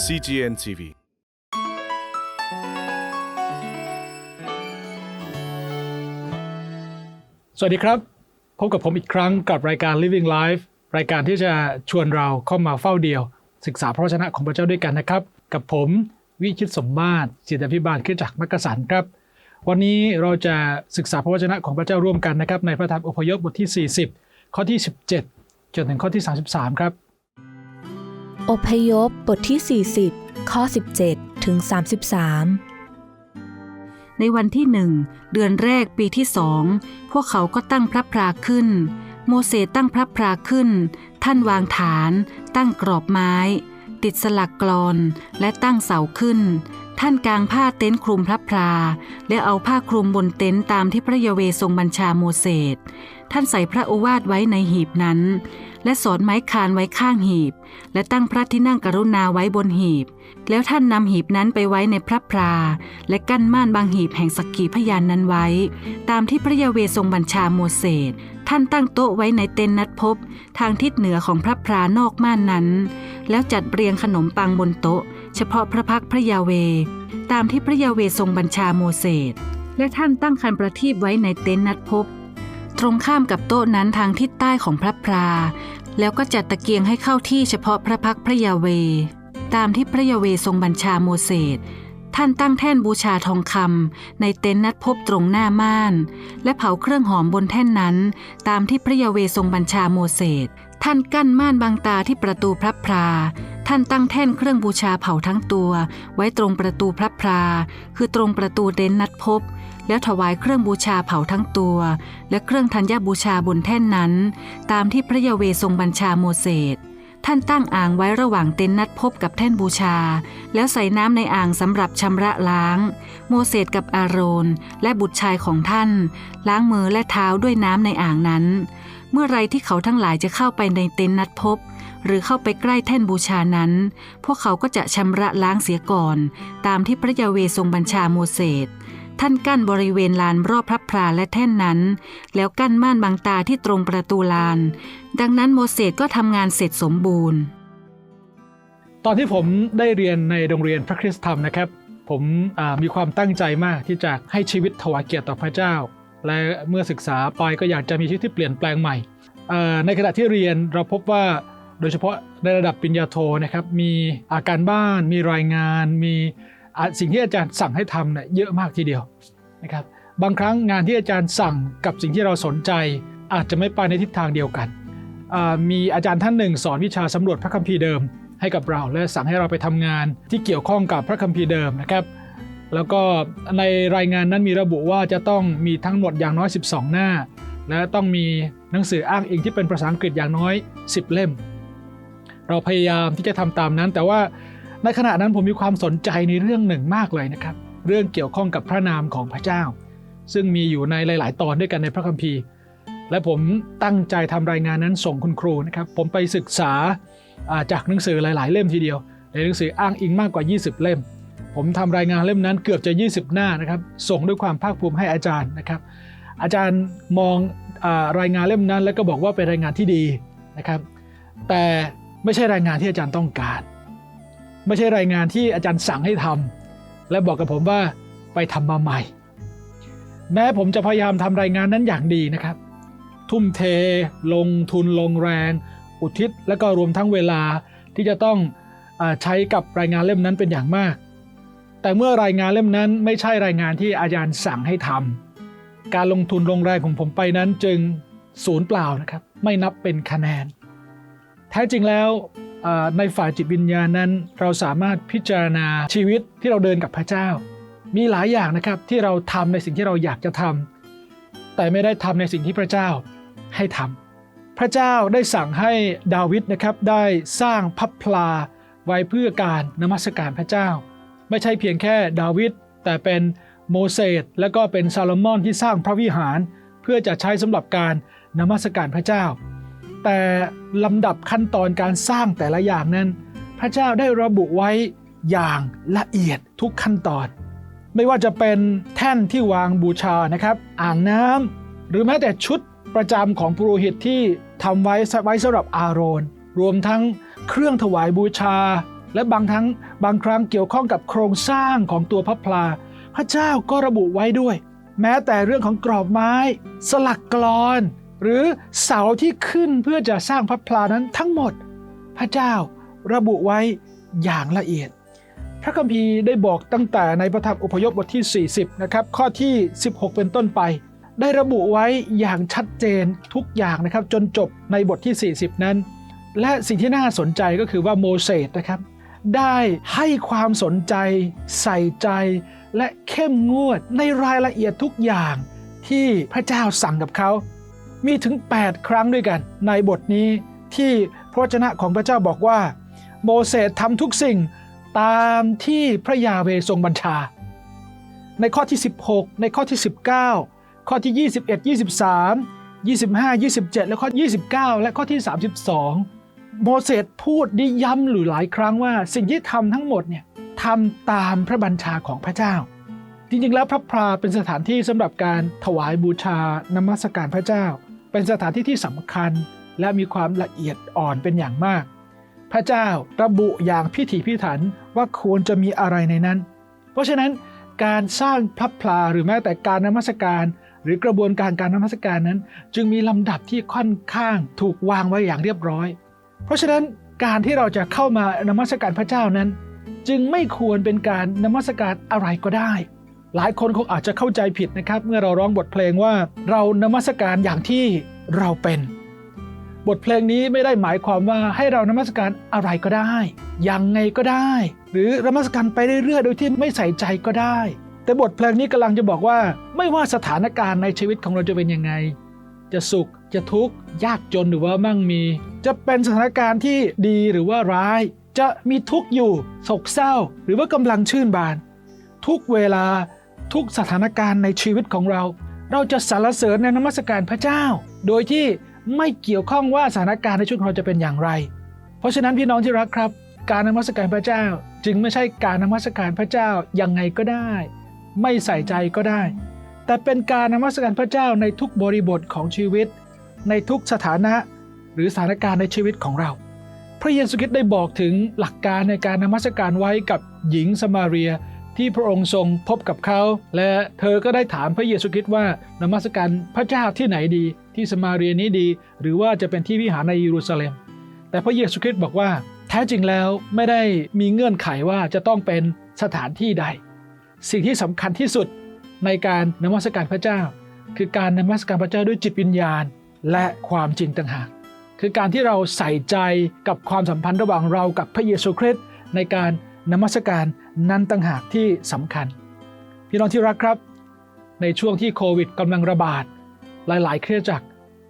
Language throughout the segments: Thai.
CGN TV สวัสดีครับ พบกับผมอีกครั้งกับรายการ Living Life รายการที่จะชวนเราเข้ามาเฝ้าเดียว ศึกษาพระวจนะของพระเจ้าด้วยกันนะครับ กับผมวิชิตสมมาตรจิตพิบาลขึ้นจากมักกะสันครับ วันนี้เราจะศึกษาพระวจนะของพระเจ้าร่วมกันนะครับ ในพระธรรมอพยพบทที่ 40 ข้อที่ 17 จนถึงข้อที่ 33 ครับ อพยพบทที่ 40 ข้อ 17 ถึง 33 ในวันที่หนึ่งเดือนแรกปีที่สองพวกเขาก็ตั้งพระพราขึ้น โมเสสตั้งพระพราขึ้น ท่านวางฐาน ตั้งกรอบไม้ ติดสลักกรอนและตั้งเสาขึ้น ท่านกางผ้าเต็นท์คลุมพระพรา และเอาผ้าคลุมบนเต็นท์ตามที่พระยเวทรงบัญชาโมเสสท่านใส่พระโอวาทไว้ในหีบนั้น และสอนไม้คานไว้ข้างหีบ และตั้งพระที่นั่งกรุณาไว้บนหีบ แล้วท่านนำหีบนั้นไปไว้ในพระพรา และกั้นม่านบางหีบแห่งสักขีพยานนั้นไว้ ตามที่พระยาเวทรงบัญชาโมเสสท่านตั้งโต๊ะไว้ในเต็นท์นัดพบ ทางทิศเหนือของพระพรานอกม่านนั้น แล้วจัดเรียงขนมปังบนโต๊ะ เฉพาะพระพักพระยาเว ตามที่พระยาเวทรงบัญชาโมเสสและท่านตั้งคันประทีปไว้ในเต็นท์นัดพบ ตรงข้ามกับโต๊ะนั้นทางทิศใต้ของพระพรา แล้วก็จัดตะเกียงให้เข้าที่เฉพาะพระพักพระยาเว ตามที่พระยาเวทรงบัญชาโมเสสท่านตั้งแท่นบูชาทองคำในเต็นท์นัดพบตรงหน้าม่าน และเผาเครื่องหอมบนแท่นนั้น ตามที่พระยาเวทรงบัญชาโมเสสท่านกั้นม่านบางตาที่ประตูพระพรา ท่านตั้งแท่นเครื่องบูชาเผาทั้งตัว ไว้ตรงประตูพระพรา คือตรงประตูเต็นท์นัดพบ แล้วถวายเครื่องบูชาเผาทั้งตัว และเครื่องธัญญบูชาบนแท่นนั้น ตามที่พระยาเวทรงบัญชาโมเสสท่านตั้งอ่างไว้ระหว่างเต็นท์นัดพบกับแท่นบูชา แล้วใส่น้ำในอ่างสำหรับชำระล้าง โมเสสกับอาโรน และบุตรชายของท่าน ล้างมือและเท้าด้วยน้ำในอ่างนั้น เมื่อไรที่เขาทั้งหลายจะเข้าไปในเต็นท์นัดพบ หรือเข้าไปใกล้แท่นบูชานั้น พวกเขาก็จะชำระล้างเสียก่อน ตามที่พระยาเวทรงบัญชาโมเสส ท่านกั้นบริเวณลานรอบพระพราและแท่นนั้น แล้วกั้นม่านบางตาที่ตรงประตูลาน ดังนั้นโมเสสก็ทำงานเสร็จสมบูรณ์ ตอนที่ผมได้เรียนในโรงเรียนพระคริสตธรรมนะครับ ผมมีความตั้งใจมากที่จะให้ชีวิตถวายเกียรติต่อพระเจ้า และเมื่อศึกษาไปก็อยากจะมีชีวิตที่เปลี่ยนแปลงใหม่ในขณะที่เรียนเราพบว่าโดยเฉพาะในระดับปริญญาโทนะครับมีอาการบ้าน มีรายงาน มี สิ่งที่อาจารย์สั่งให้ทำเนี่ยเยอะมากทีเดียวนะครับบางครั้งงานที่อาจารย์สั่งกับสิ่งที่เราสนใจ อาจจะไม่ไปในทิศทางเดียวกัน มีอาจารย์ท่านหนึ่ง สอนวิชาสำรวจพระคัมภีร์เดิมให้กับเรา และสั่งให้เราไปทำงานที่เกี่ยวข้องกับพระคัมภีร์เดิมนะครับแล้วก็ในรายงานนั้นมีระบุว่าจะต้องมีทั้งหมดอย่างน้อย 12 หน้า และต้องมีหนังสืออ้างอิงที่เป็นภาษาอังกฤษอย่างน้อย 10 เล่ม เราพยายามที่จะทำตามนั้น แต่ว่า ในขณะนั้นผมมีความสนใจในเรื่องหนึ่งมากเลยนะครับ เรื่องเกี่ยวข้องกับพระนามของพระเจ้า ซึ่งมีอยู่ในหลาย ๆ ตอนด้วยกันในพระคัมภีร์ และผมตั้งใจทำรายงานนั้นส่งคุณครูนะครับ ผมไปศึกษาจากหนังสือหลาย ๆ เล่มทีเดียว ในหนังสืออ้างอิงมากกว่า 20 เล่ม ผมทำรายงานเล่มนั้นเกือบจะ 20 หน้านะครับ ส่งด้วยความภาคภูมิให้อาจารย์นะครับ อาจารย์มองอรายงานเล่มนั้น แล้วก็บอกว่าเป็นรายงานที่ดีนะครับ แต่ไม่ใช่รายงานที่อาจารย์ต้องการ ไม่ใช่รายงานที่อาจารย์สั่งให้ทำและบอกกับผมว่าไปทำมาใหม่ แม้ผมจะพยายามทำรายงานนั้นอย่างดีนะครับ ทุ่มเท ลงทุนลงแรง อุทิศและก็รวมทั้งเวลาที่จะต้องอใช้กับรายงานเล่มนั้นเป็นอย่างมาก แต่เมื่อรายงานเล่มนั้นไม่ใช่รายงานที่อาจารย์สั่งให้ทำการลงทุนลงแรงของผมไปนั้นจึงศูนย์เปล่านะครับ ไม่นับเป็นคะแนน แท้จริงแล้ว ในฝ่ายจิตวิญญาณนั้น เราสามารถพิจารณาชีวิตที่เราเดินกับพระเจ้า มีหลายอย่างนะครับที่เราทำในสิ่งที่เราอยากจะทำแต่ไม่ได้ทำในสิ่งที่พระเจ้าให้ทำพระเจ้าได้สั่งให้ดาวิดนะครับได้สร้างพับพลาไว้เพื่อการนมัสการพระเจ้า ไม่ใช่เพียงแค่ดาวิดแต่เป็นโมเสสและก็เป็นซาโลมอนที่สร้างพระวิหาร เพื่อจะใช้สำหรับการนมัสการพระเจ้า แต่ลำดับขั้นตอนการสร้างแต่ละอย่างนั้น พระเจ้าได้ระบุไว้อย่างละเอียดทุกขั้นตอน ไม่ว่าจะเป็นแท่นที่วางบูชานะครับ อ่างน้ำหรือแม้แต่ชุดประจำของปุโรหิตที่ทำไว้ไว้สำหรับอาโรน รวมทั้งเครื่องถวายบูชา และบางทั้งบางครั้งเกี่ยวข้องกับโครงสร้างของตัวพระพลา พระเจ้าก็ระบุไว้ด้วย แม้แต่เรื่องของกรอบไม้ สลักกลอน หรือเสาที่ขึ้นเพื่อจะสร้างพระพลานั้นทั้งหมด พระเจ้าระบุไว้อย่างละเอียด พระคัมภีร์ได้บอกตั้งแต่ในพระธรรมอพยพบทที่ 40 นะครับ ข้อที่ 16 เป็นต้นไป ได้ระบุไว้อย่างชัดเจนทุกอย่างนะครับ จนจบในบทที่ 40 นั้น และสิ่งที่น่าสนใจก็คือว่าโมเสสนะครับ ได้ให้ความสนใจใส่ใจ และเข้มงวดในรายละเอียดทุกอย่างที่พระเจ้าสั่งกับเขา มีถึง 8 ครั้งด้วยกัน ในบทนี้ที่พระวจนะของพระเจ้าบอกว่า โมเสสทำทุกสิ่งตามที่พระยาเวทรงบัญชา ในข้อที่ 16 ในข้อที่ 19 ข้อที่ 21 23 25 27 และข้อ 29 และข้อที่ 32 โมเสสพูดได้ย้ำหรือหลายครั้งว่า สิ่งที่ทำทั้งหมดเนี่ยทำตามพระบัญชาของพระเจ้า จริงๆ แล้วพระพราเป็นสถานที่สำหรับการถวายบูชานมัสการพระเจ้า เป็นสถานที่ที่สำคัญและมีความละเอียดอ่อนเป็นอย่างมาก พระเจ้าระบุอย่างพิถีพิถันว่าควรจะมีอะไรในนั้น เพราะฉะนั้นการสร้างพระพลาหรือแม้แต่การนมัสการ หรือกระบวนการการนมัสการนั้น จึงมีลำดับที่ค่อนข้างถูกวางไว้อย่างเรียบร้อย เพราะฉะนั้นการที่เราจะเข้ามานมัสการพระเจ้านั้น จึงไม่ควรเป็นการนมัสการอะไรก็ได้ หลายคนคงอาจจะเข้าใจผิดนะครับ เมื่อเราร้องบทเพลงว่าเรานมัสการอย่างที่เราเป็น บทเพลงนี้ไม่ได้หมายความว่าให้เรานมัสการอะไรก็ได้ยังไงก็ได้ หรือนมัสการไปเรื่อยๆ โดยที่ไม่ใส่ใจก็ได้ แต่บทเพลงนี้กำลังจะบอกว่า ไม่ว่าสถานการณ์ในชีวิตของเราจะเป็นยังไง จะสุขจะทุกข์ยากจนหรือว่ามั่งมี จะเป็นสถานการณ์ที่ดีหรือว่าร้าย จะมีทุกข์อยู่โศกเศร้า หรือว่ากำลังชื่นบาน ทุกเวลา ทุกสถานการณ์ในชีวิตของเรา เราจะสรรเสริญในนมัสการพระเจ้า โดยที่ไม่เกี่ยวข้องว่าสถานการณ์ในชีวิตของเราจะเป็นอย่างไร เพราะฉะนั้นพี่น้องที่รักครับ การนมัสการพระเจ้าจึงไม่ใช่การนมัสการพระเจ้ายังไงก็ได้ ไม่ใส่ใจก็ได้ แต่เป็นการนมัสการพระเจ้าในทุกบริบทของชีวิต ในทุกสถานะหรือสถานการณ์ในชีวิตของเรา พระเยซูคริสต์ได้บอกถึงหลักการในการนมัสการไว้กับหญิงสมาเรีย ที่พระองค์ทรงพบกับเขา และเธอก็ได้ถามพระเยซูคริสต์ว่านมัสการพระเจ้าที่ไหนดีที่สมาเรียนี้ดี หรือว่าจะเป็นที่วิหารในเยรูซาเล็ม แต่พระเยซูคริสต์บอกว่า แท้จริงแล้วไม่ได้มีเงื่อนไขว่าจะต้องเป็นสถานที่ใด สิ่งที่สำคัญที่สุดในการนมัสการพระเจ้า คือการนมัสการพระเจ้าด้วยจิตวิญญาณ และความจริงต่างหากคือการที่เราใส่ใจกับความสัมพันธ์ระหว่างเรากับพระเยซูคริสต์ในการ นมัสการนั้นต่างหากที่สำคัญ พี่น้องที่รักครับ ในช่วงที่โควิดกำลังระบาด หลาย ๆ เครือจักร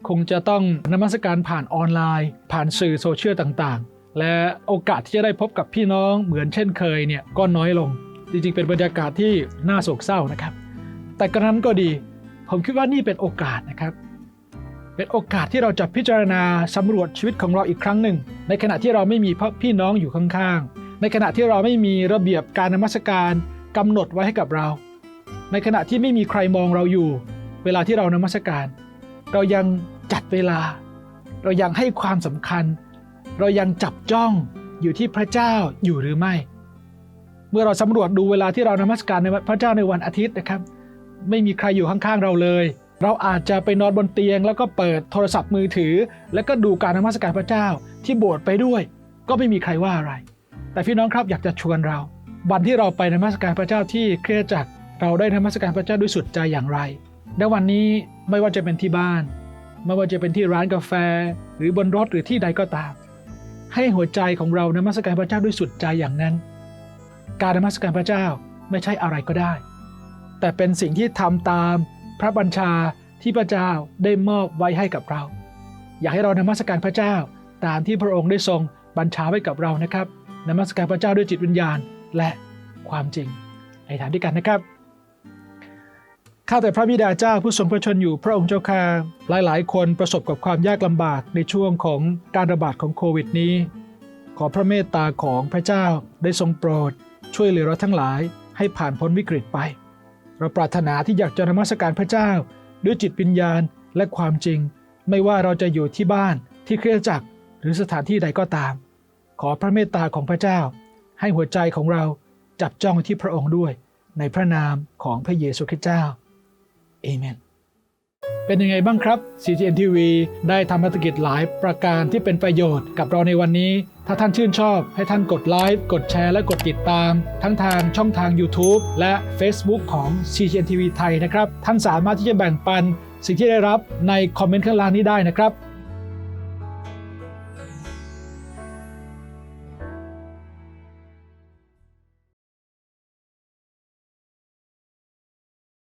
คงจะต้องนมัสการผ่านออนไลน์ ผ่านสื่อโซเชียลต่างๆ และโอกาสที่จะได้พบกับพี่น้องเหมือนเช่นเคยเนี่ยก็น้อยลง จริง ๆ เป็นบรรยากาศที่น่าโศกเศร้านะครับ แต่กระนั้นก็ดี ผมคิดว่านี่เป็นโอกาสนะครับเป็นโอกาสที่เราจะพิจารณาสำรวจชีวิตของเราอีกครั้งหนึ่ง ในขณะที่เราไม่มีพี่น้องอยู่ข้างๆ ในขณะที่เราไม่มีระเบียบการนมัสการกำหนดไว้ให้กับเรา ในขณะที่ไม่มีใครมองเราอยู่ เวลาที่เรานมัสการ เรายังจัดเวลา เรายังให้ความสำคัญ เรายังจับจ้องอยู่ที่พระเจ้าอยู่หรือไม่ เมื่อเราสำรวจดูเวลาที่เรานมัสการในพระเจ้าในวันอาทิตย์นะครับ ไม่มีใครอยู่ข้างๆเราเลย เราอาจจะไปนอนบนเตียง แล้วก็เปิดโทรศัพท์มือถือ แล้วก็ดูการนมัสการพระเจ้าที่โบสถ์ไปด้วย ก็ไม่มีใครว่าอะไร แต่พี่น้องครับอยากจะชวนเรา วันที่เราไปนมัสการพระเจ้าที่เครียดจักรเราได้นมัสการพระเจ้าด้วยสุดใจอย่างไรในวันนี้ไม่ว่าจะเป็นที่บ้าน ไม่ว่าจะเป็นที่ร้านกาแฟ หรือบนรถหรือที่ใดก็ตาม ให้หัวใจของเรานมัสการพระเจ้าด้วยสุดใจอย่างนั้น การนมัสการพระเจ้าไม่ใช่อะไรก็ได้ แต่เป็นสิ่งที่ทำตามพระบัญชาที่พระเจ้าได้มอบไว้ให้กับเรา อยากให้เรานมัสการพระเจ้าตามที่พระองค์ได้ทรงบัญชาไว้กับเรานะครับ นมัสการพระเจ้าด้วยจิตวิญญาณและความจริงในฐานด้วยกันนะครับข้าแต่พระบิดาเจ้าผู้ทรงพระชนอยู่พระองค์เจ้าข้าหลาย ๆ คนประสบกับความยากลำบากในช่วงของการระบาดของโควิดนี้ ขอพระเมตตาของพระเจ้าได้ทรงโปรด ช่วยเหลือเราทั้งหลายให้ผ่านพ้นวิกฤตไป เราปรารถนาที่อยากจะนมัสการพระเจ้า ด้วยจิตวิญญาณและความจริง ไม่ว่าเราจะอยู่ที่บ้านที่เครือจักรหรือสถานที่ใดก็ตาม ขอพระเมตตาของพระเจ้า ให้หัวใจของเราจับจ้องที่พระองค์ด้วยในพระนามของพระเยซูคริสต์เจ้าเอเมนเป็นยังไงบ้างครับ CGN TV ได้ทำภารกิจหลายประการที่เป็นประโยชน์กับเราในวันนี้ ถ้าท่านชื่นชอบ ให้ท่านกดไลค์ กดแชร์และกดติดตาม ทั้งทางช่องทาง YouTube และ Facebook ของ CGN TV ไทยนะครับ ท่านสามารถที่จะแบ่งปันสิ่งที่ได้รับในคอมเมนต์ข้างล่างนี้ได้นะครับ